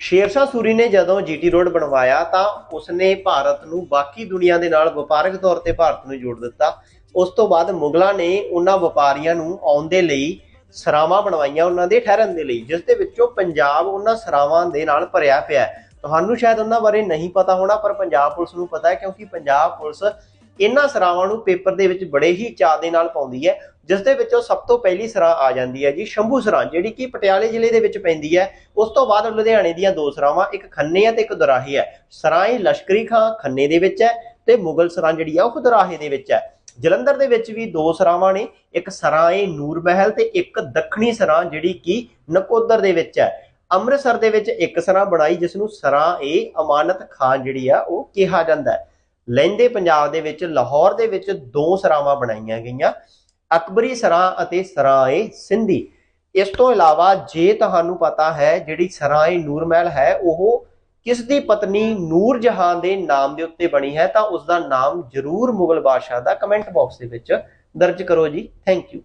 ਸ਼ੇਰਸ਼ਾਹ ਸੂਰੀ ਨੇ ਜਦੋਂ GT road ਬਣਵਾਇਆ ਤਾਂ ਉਸਨੇ ਭਾਰਤ ਨੂੰ ਬਾਕੀ ਦੁਨੀਆ ਦੇ ਨਾਲ ਵਪਾਰਕ ਤੌਰ ਤੇ ਭਾਰਤ ਨੂੰ ਜੋੜ ਦਿੱਤਾ। ਉਸ ਤੋਂ ਬਾਅਦ ਮੁਗਲਾਂ ਨੇ ਉਹਨਾਂ ਵਪਾਰੀਆਂ ਨੂੰ ਆਉਣ ਦੇ ਲਈ ਸਰਾਵਾਂ ਬਣਵਾਈਆਂ ਉਹਨਾਂ ਦੇ ਠਹਿਰਨ ਦੇ ਲਈ, ਜਿਸ ਦੇ ਵਿੱਚੋਂ ਪੰਜਾਬ ਉਹਨਾਂ ਸਰਾਵਾਂ ਦੇ ਨਾਲ ਭਰਿਆ ਪਿਆ ਤੁਹਾਨੂੰ ਸ਼ਾਇਦ ਉਹਨਾਂ ਬਾਰੇ ਨਹੀਂ ਪਤਾ ਹੋਣਾ, ਪਰ ਪੰਜਾਬ ਪੁਲਿਸ ਨੂੰ ਪਤਾ ਹੈ ਕਿਉਂਕਿ ਪੰਜਾਬ ਪੁਲਿਸ ਇਹਨਾਂ ਸਰਾਵਾਂ ਨੂੰ ਪੇਪਰ ਦੇ ਵਿੱਚ ਬੜੇ ਹੀ ਚਾਅ ਦੇ ਨਾਲ ਪਾਉਂਦੀ ਹੈ ਜਿਸ ਦੇ ਵਿੱਚੋਂ ਸਭ ਤੋਂ ਪਹਿਲੀ ਸਰਾਂ ਆ ਜਾਂਦੀ ਹੈ ਜੀ, ਸ਼ੰਭੂ ਸਰਾਂ, ਜਿਹੜੀ ਕਿ ਪਟਿਆਲੇ ਜ਼ਿਲ੍ਹੇ ਦੇ ਵਿੱਚ ਪੈਂਦੀ ਹੈ। ਉਸ ਤੋਂ ਬਾਅਦ ਲੁਧਿਆਣੇ ਦੀਆਂ ਦੋ ਸਰਾਵਾਂ, ਇੱਕ ਖੰਨੇ ਹੈ ਤੇ ਇੱਕ ਦੁਰਾਹੇ ਹੈ। ਸਰਾਏ ਲਸ਼ਕਰੀ ਖਾਂ ਖੰਨੇ ਦੇ ਵਿੱਚ ਹੈ ਤੇ ਮੁਗਲ ਸਰਾਂ ਜਿਹੜੀ ਆ ਉਹ ਦੁਰਾਹੇ ਦੇ ਵਿੱਚ ਹੈ। ਜਲੰਧਰ ਦੇ ਵਿੱਚ ਵੀ ਦੋ ਸਰਾਵਾਂ ਨੇ, ਇੱਕ ਸਰਾਏ ਨੂਰ ਮਹਿਲ ਤੇ ਇੱਕ ਦੱਖਣੀ ਸਰਾਂ ਜਿਹੜੀ ਕਿ ਨਕੋਦਰ ਦੇ ਵਿੱਚ ਹੈ। ਅੰਮ੍ਰਿਤਸਰ ਦੇ ਵਿੱਚ ਇੱਕ ਸਰਾਂ ਬਣਾਈ, ਜਿਸ ਨੂੰ ਸਰਾਂ ਏ ਅਮਾਨਤ ਖਾਂ ਜਿਹੜੀ ਆ ਉਹ ਕਿਹਾ ਜਾਂਦਾ ਹੈ। ਲਹਿੰਦੇ ਪੰਜਾਬ ਦੇ ਵਿੱਚ, ਲਾਹੌਰ ਦੇ ਵਿੱਚ ਦੋ ਸਰਾਵਾਂ ਬਣਾਈਆਂ ਗਈਆਂ। ਅਕਬਰੀ ਸਰਾਂ ਅਤੇ ਸਰਾਏ ਸਿੰਧੀ। ਇਸ ਤੋਂ ਇਲਾਵਾ ਜੇ ਤੁਹਾਨੂੰ ਪਤਾ ਹੈ ਜਿਹੜੀ ਸਰਾਏ ਨੂਰ ਮਹਿਲ ਹੈ, ਉਹ ਕਿਸ ਦੀ ਪਤਨੀ ਨੂਰ ਜਹਾਂ ਦੇ ਨਾਮ ਦੇ ਉੱਤੇ ਬਣੀ ਹੈ, ਤਾਂ ਉਸ ਦਾ ਨਾਮ ਜ਼ਰੂਰ ਮੁਗਲ ਬਾਦਸ਼ਾਹ ਦਾ ਕਮੈਂਟ ਬਾਕਸ ਦੇ ਵਿੱਚ ਦਰਜ ਕਰੋ ਜੀ। Thank you